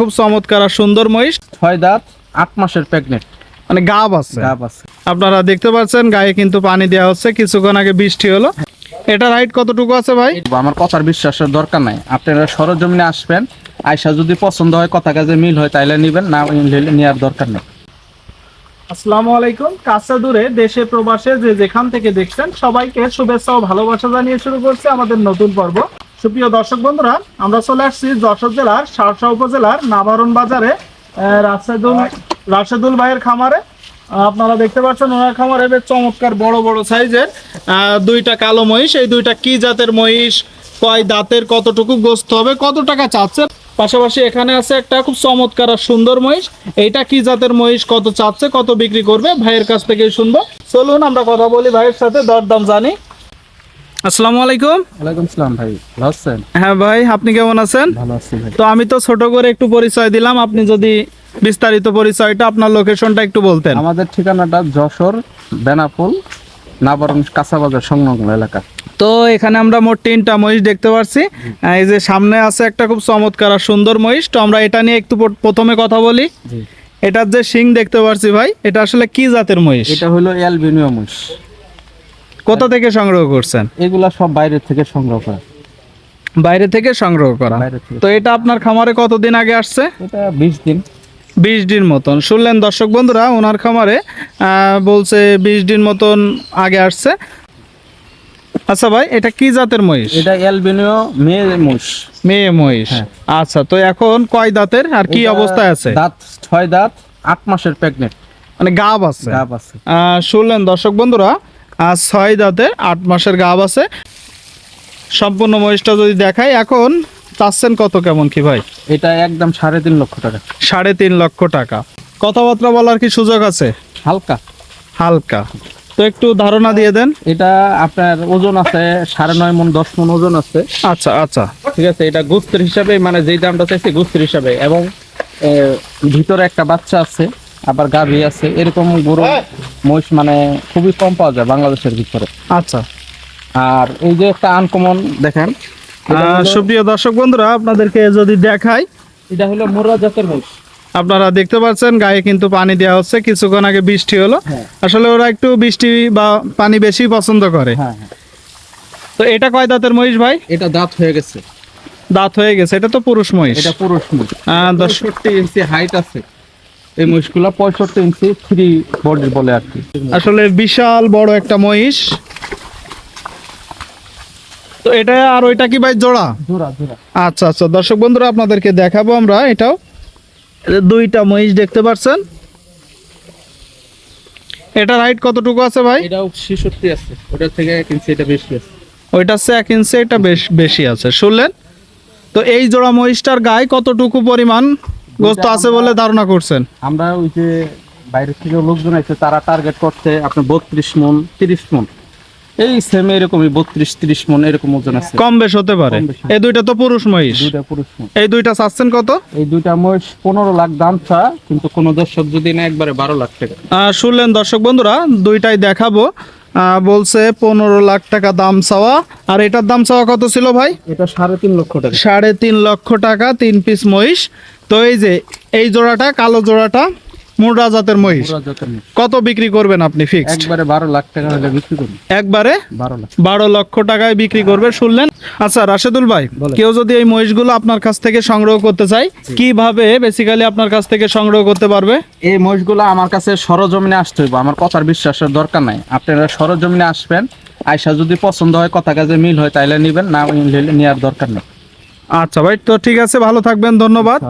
খুব চমৎকার আর সুন্দর মহিষ। ছয় দাঁত আট মাসের প্রেগনেন্ট মানে গাব আছে। গাব আছে। আপনারা দেখতে পাচ্ছেন গায়ে কিন্তু পানি দেওয়া হচ্ছে। কিছুক্ষণ আগে বৃষ্টি হলো। এটা হাইট কতটুকু আছে ভাই? আমার কথার বিশ্বাসের দরকার নাই। আপনারা সরজমিনে আসবেন আয়সা যদি পছন্দ হয় কথা কাজে মিল হয় তাইলে নিবেন না নেওয়ার দরকার নেই। আসসালামু আলাইকুম। কাছে দূরে দেশে প্রবাসে যে যেখান থেকে দেখছেন সবাইকে শুভেচ্ছা ও ভালোবাসা জানিয়ে শুরু করছে আমাদের নতুন পর্ব। সুপ্রিয় দর্শক বন্ধুরা, আমরা চলে আসছি যশোর জেলার সারসা উপজেলার নাভারণ বাজারে রাশেদুল রাশেদুল ভাইয়ের খামারে। আপনারা দেখতে পাচ্ছেন, ওনার খামারে বেশ চমৎকার বড় বড় সাইজের দুইটা কালো মহিষ। এই দুইটা কি জাতের মহিষ? কয় দাঁতের? কতটুকু গোস্ত হবে? কত টাকা চাচ্ছে? পাশাপাশি এখানে আছে একটা খুব চমৎকার আর সুন্দর মহিষ। এইটা কি জাতের মহিষ? কত চাচ্ছে? কত বিক্রি করবে? ভাইয়ের কাছ থেকে শুনব। চলুন, আমরা কথা বলি ভাইয়ের সাথে। দরদাম জানি। আসসালামু আলাইকুম। ওয়ালাইকুম সালাম ভাই ভালো আছেন? হ্যাঁ ভাই আপনি কেমন আছেন? ভালো আছি ভাই। তো আমি তো ছোট করে একটু পরিচয় দিলাম আপনি যদি বিস্তারিত পরিচয়টা আপনার লোকেশনটা একটু বলতেন। আমাদের ঠিকানাটা যশোর বেনাপুল নাবরণ কাঁচাবাজার সংলগ্ন এলাকা। তো এখানে আমরা মোট তিনটা মহিষ দেখতে পাচ্ছি এই যে সামনে আছে একটা খুব চমৎকার আর সুন্দর মহিষ। তো আমরা এটা নিয়ে একটু প্রথমে কথা বলি। এটার যে শিং দেখতে পাচ্ছি ভাই এটা আসলে কি জাতের মহিষ? এটা হলো অ্যালবিনিয়াম মহিষ। কোথা থেকে সংগ্রহ করছেন? এগুলা সব বাইরে থেকে সংগ্রহ করা। বাইরে থেকে সংগ্রহ করা। তো এটা আপনার খামারে কতদিন আগে আসছে? এটা বিশ দিন। বিশ দিন মতন। শুনলেন দর্শক বন্ধুরা ওনার খামারে বলছে বিশ দিন মতন আগে আসছে। আচ্ছা ভাই এটা কি জাতের মহিষ? এটা অ্যালবিনিও মেয়ে মহিষ। মেয়ে মহিষ। হ্যাঁ। আচ্ছা তো এখন কয় দাঁতের আর কি অবস্থায় আছে? দাঁত ছয় দাঁত আট মাসের প্রেগনেন্ট। মানে গাব আছে। গাব আছে। শুনলেন দর্শক বন্ধুরা আজ ছয় দাঁতের আট মাসের গাব আছে। সম্পূর্ণ মহিষটা যদি দেখাই এখন চাচ্ছেন কত কেমন কি ভাই? এটা একদম সাড়ে তিন লক্ষ টাকা। সাড়ে তিন লক্ষ টাকা। কথাবার্তা বলার কি সুযোগ আছে? হালকা। হালকা। তো একটু ধারণা দিয়ে দেন। এটা আপনার ওজন আছে সাড়ে নয় মন দশ মন ওজন আছে। আচ্ছা আচ্ছা। ঠিক আছে এটা গুস্তের হিসাবে মানে যেই দামটা চাইছে গুস্তের হিসাবে। এবং ভিতরে একটা বাচ্চা আছে। আবার গাভী আছে এরকম গরু মহিষ মানে খুবই কম পাওয়া যায় বাংলাদেশের ভিতরে। আচ্ছা। আর এই যে একটা আনকমন দেখেন। সুপ্রিয় দর্শক বন্ধুরা আপনাদেরকে যদি দেখাই এটা হলো মোরা জাতের মহিষ। আপনারা দেখতে পাচ্ছেন গায়ে কিন্তু পানি দেওয়া হচ্ছে কিছুক্ষণ আগে বৃষ্টি হলো। হ্যাঁ। আসলে ওরা একটু বৃষ্টি বা পানি বেশি পছন্দ করে। হ্যাঁ হ্যাঁ। তো এটা কয় দাঁতের মহিষ ভাই? এটা দাঁত হয়ে গেছে। দাঁত হয়ে গেছে এটা তো পুরুষ মহিষ। এটা পুরুষ মহিষ। পঁয়ষট্টি ইঞ্চি হাইট আছে। এই মহিষগুলো পঁয়ষট্টি ইঞ্চি ফ্রি বডি বলে আর কি। আসলে বিশাল বড় একটা মহিষ। তো এটা আর ওইটা কি ভাই জোড়া? জোড়া জোড়া। আচ্ছা আচ্ছা। দর্শক বন্ধুরা আপনাদেরকে দেখাবো আমরা এটাও। দুইটা মহিষ দেখতে পাচ্ছেন। এটার হাইট কতটুকু আছে ভাই? এটাও ছেষট্টি আছে। ওটার থেকে এক ইঞ্চি এটা বেশি আছে। ওইটা হচ্ছে এক ইঞ্চি এটা বেশ বেশি আছে। শুনলেন? তো এই জোড়া মহিষটার গায়ে কতটুকু পরিমাণ গোস্ত আছে বলে ধারণা করছেন। আমরা ওই যে বাইরে থেকে লোকজন আছে তারা টার্গেট করছে আপনার বত্রিশ মন তিরিশ মন। এই সেম এরকমই বত্রিশ তিরিশ মন এরকম ওজন আছে। কম বেশ হতে পারে। এই দুইটা তো পুরুষ মহিষ। দুইটা পুরুষ এই দুইটা চাচ্ছেন কত? এই দুইটা মহিষ পনেরো লাখ দাম চা কিন্তু কোনো দর্শক যদি না একবারে বারো লাখ টাকা। শুনলেন দর্শক বন্ধুরা দুইটাই দেখাবো। আহ, বলছে পনেরো লাখ টাকা দাম চাওয়া। আর এটার দাম চাওয়া কত ছিল ভাই? এটা সাড়ে তিন লক্ষ টাকা। সাড়ে তিন লক্ষ টাকা তিন পিস মহিষ। তো এই যে এই জোড়াটা কালো জোড়াটা মুররা জাতের মহিষ। কত বিক্রি করবেন আপনি ফিক্সড একবারে বারো লাখ টাকা হলে বিক্রি করি একবারে বারো লক্ষ টাকায় বিক্রি করবে শুনলেন? আচ্ছা রাশেদুল ভাই কেউ যদি এই মহিষগুলো আপনার কাছ থেকে সংগ্রহ করতে চায় কীভাবে বেসিক্যালি আপনার কাছ থেকে সংগ্রহ করতে পারবে? এই মহিষগুলো আমার কাছে সরজমিনে আসতে হইব আমার কথার বিশ্বাসের দরকার নাই। আপনারা সরজমিনে আসবেন আয়সা যদি পছন্দ হয় কথা কাজে মিল হয় তাইলে নিবেন না নেওয়ার দরকার নেই। আচ্ছা ভাই তো ঠিক আছে ভালো থাকবেন ধন্যবাদ।